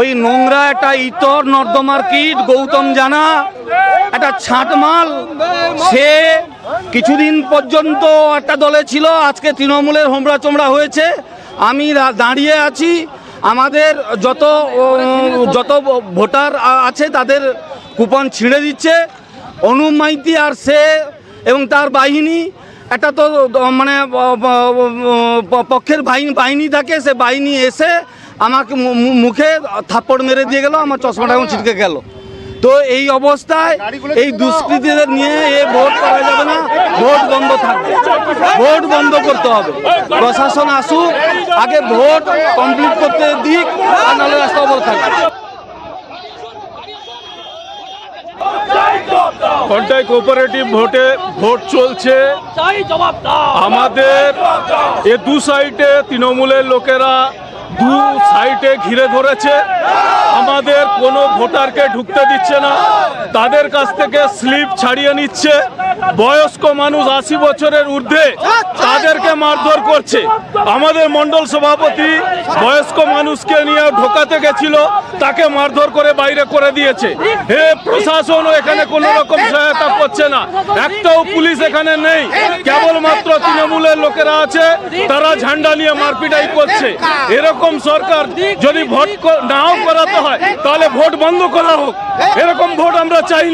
ওই নোংরা একটা ইতর নর্দমার কীট, গৌতম জানা, একটা ছাঁটমাল। সে কিছুদিন পর্যন্ত একটা দলে ছিল, আজকে তৃণমূলের হোমরা চোমড়া হয়েছে। আমি দাঁড়িয়ে আছি। আমাদের যত যত ভোটার আছে, তাদের কুপন ছিঁড়ে দিচ্ছে। অনুপ মাইতি আর সে এবং তার বাহিনী একটা তো মানে পক্ষের বাহিনী বাহিনী থাকে সে বাহিনী এসে আমাকে মুখে থাপ্পড় মেরে দিয়ে গেল আমার চশমাটা এখন ছিটকে গেল। তো এই অবস্থায় এই দুষ্কৃতীদের নিয়ে এ ভোট করা যাবে না ভোট বন্ধ থাকবে। ভোট বন্ধ করতে হবে। প্রশাসন আসুক আগে ভোট কমপ্লিট করতে দিক আর নাহলে রাস্তা অবরোধ থাকবে। কন্টাই কোঅপারেটিভ ভোটে ভোট চলছে। আমাদের এ দু সাইডে তৃণমূলের লোকেরা দু সাইডে ঘিরে ধরেছে। আমাদের কোনো ভোটারকে ঢুকতে দিচ্ছে না। তাদের কাছ থেকে স্লিপ ছাড়িয়ে নিচ্ছে। বয়স্ক মানুষ আশি বছরের ঊর্ধ্বে তাদেরকে মারধর করছে। আমাদের মণ্ডল সভাপতি বয়স্ক মানুষকে নিয়ে ঢোকাতে গেছিল, তাকে মারধর করে বাইরে করে দিয়েছে। হে প্রশাসনও এখানে কোনো রকম সহায়তা করছে না। একটাও পুলিশ এখানে নেই। কেবলমাত্র তৃণমূলের লোকেরা আছে, তারা ঝান্ডা নিয়ে মারপিটাই করছে। এরকম সরকার যদি ভোট নাও করাতে হয়, তাহলে ভোট বন্ধ করা হোক। এরকম ভোট আমরা চাই না।